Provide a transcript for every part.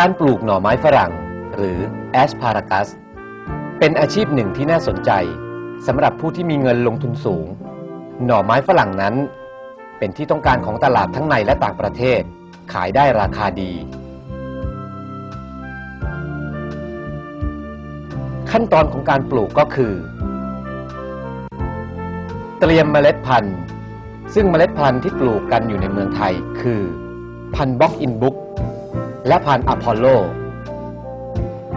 การปลูกหน่อไม้ฝรั่ง หรือ asparagus เป็นอาชีพหนึ่งที่น่าสนใจสำหรับผู้ที่มีเงินลงทุนสูง หน่อไม้ฝรั่งนั้น เป็นที่ต้องการของตลาดทั้งในและต่างประเทศ ขายได้ราคาดี ขั้นตอนของการปลูกก็คือ เตรียมเมล็ดพันธุ์ ซึ่งเมล็ดพันธุ์ที่ปลูกกันอยู่ในเมืองไทยคือ พันธุ์บ็อกอินบุ๊ก และพันอพอลโล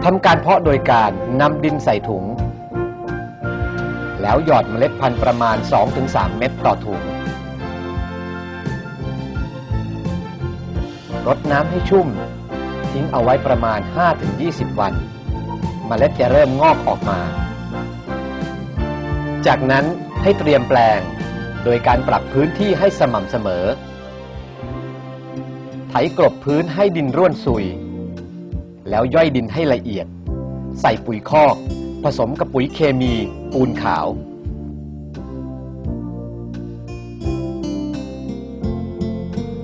ทำการเพาะโดยการนำดินใส่ถุง แล้วหยอดเมล็ดพันธุ์ประมาณ 2-3 เม็ดต่อถุง รดน้ำให้ชุ่ม ทิ้งเอาไว้ประมาณ 5-20 วัน เมล็ดจะเริ่มงอกออกมา จากนั้นให้เตรียมแปลง โดยการปรับพื้นที่ให้สม่ำเสมอ ไถกลบพื้นให้ดินร่วนซุย แล้วย่อยดินให้ละเอียด ใส่ปุ๋ยคอก ผสมกับปุ๋ยเคมีปูนขาว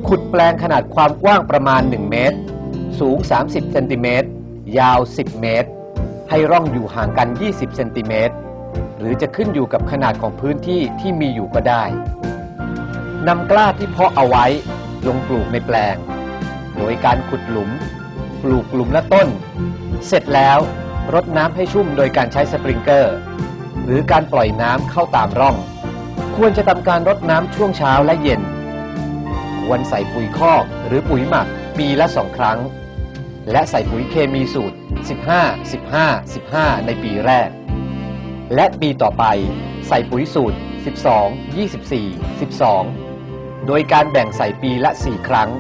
ขุดแปลงขนาดความกว้างประมาณ 1 เมตร สูง 30 เซนติเมตร ยาว 10 เมตร ให้ร่องอยู่ห่างกัน 20 เซนติเมตร หรือจะขึ้นอยู่กับขนาดของพื้นที่ที่มีอยู่ก็ได้นำกล้าที่เพาะเอาไว้ลงปลูกในแปลง โดยการขุดหลุม ปลูกหลุมละต้น เสร็จแล้วรดน้ำให้ชุ่มโดยการใช้สปริงเกอร์ หรือการปล่อยน้ำเข้าตามร่อง ควรจะทำการรดน้ำช่วงเช้าและเย็น ควรใส่ปุ๋ยคอกหรือปุ๋ยหมักปีละสองครั้ง และใส่ปุ๋ยเคมีสูตร 15 15 15 ในปีแรก และปีต่อไปใส่ปุ๋ยสูตร 12 24 12 โดยการแบ่งใส่ปีละ 4 ครั้ง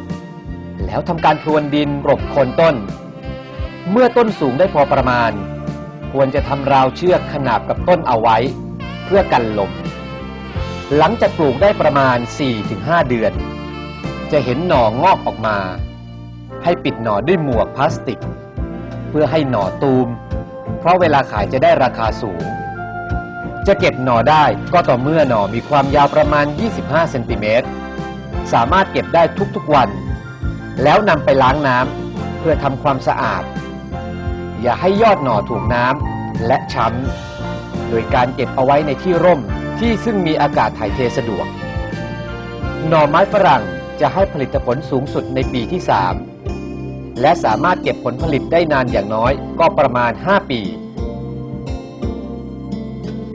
แล้วทำการพรวนดินกรบโคนต้น เมื่อต้นสูงได้พอประมาณ ควรจะทำราวเชือกขนาบกับต้นเอาไว้ เพื่อกันลม หลังจากปลูกได้ประมาณ 4-5 เดือน จะเห็นหน่องอกออกมา ให้ปิดหน่อด้วยหมวกพลาสติก เพื่อให้หน่อตูม เพราะเวลาขายจะได้ราคาสูง จะเก็บหน่อได้ก็ต่อเมื่อหน่อมีความยาวประมาณ 25 เซนติเมตร สามารถเก็บได้ทุกๆวัน แล้วนำไปล้างน้ำเพื่อทำความสะอาด อย่าให้ยอดหน่อถูกน้ำและช้ำโดยการเก็บเอาไว้ในที่ร่มที่ซึ่งมีอากาศถ่ายเทสะดวก หน่อไม้ฝรั่งจะให้ผลิตผลสูงสุดในปีที่ 3 และสามารถเก็บผลผลิตได้นานอย่างน้อยก็ประมาณ 5 ปี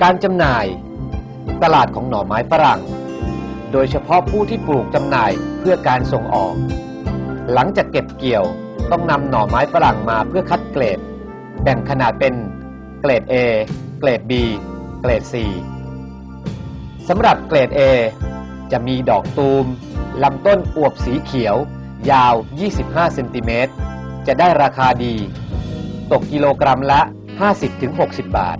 การจำหน่ายตลาดของหน่อไม้ฝรั่ง โดยเฉพาะผู้ที่ปลูกจำหน่ายเพื่อการส่งออก หลังจากเก็บเกี่ยวต้องนำหน่อไม้ฝรั่งมาเพื่อคัดเกรด แบ่งขนาดเป็นเกรด A เกรด B เกรด C สำหรับเกรด A จะมีดอกตูมลำต้นอวบสีเขียว ยาว 25 เซนติเมตร จะได้ราคาดี ตกกิโลกรัมละ 50-60 บาท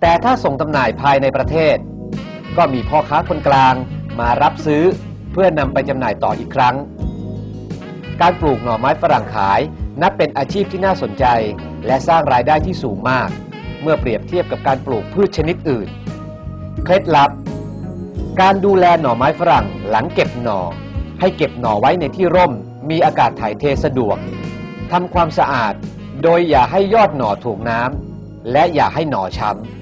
แต่ถ้าส่งจำหน่ายภายในประเทศ ก็มีพ่อค้าคนกลางมารับซื้อเพื่อนำไปจำหน่ายต่ออีกครั้ง การปลูกหน่อไม้ฝรั่งขาย นับเป็นอาชีพที่น่าสนใจ และสร้างรายได้ที่สูงมาก เมื่อเปรียบเทียบกับการปลูกพืชชนิดอื่น เคล็ดลับ การดูแลหน่อไม้ฝรั่งหลังเก็บหน่อ ให้เก็บหน่อไว้ในที่ร่ม มีอากาศถ่ายเทสะดวกทำความสะอาด โดยอย่าให้ยอดหน่อถูกน้ำและอย่าให้หน่อช้ำ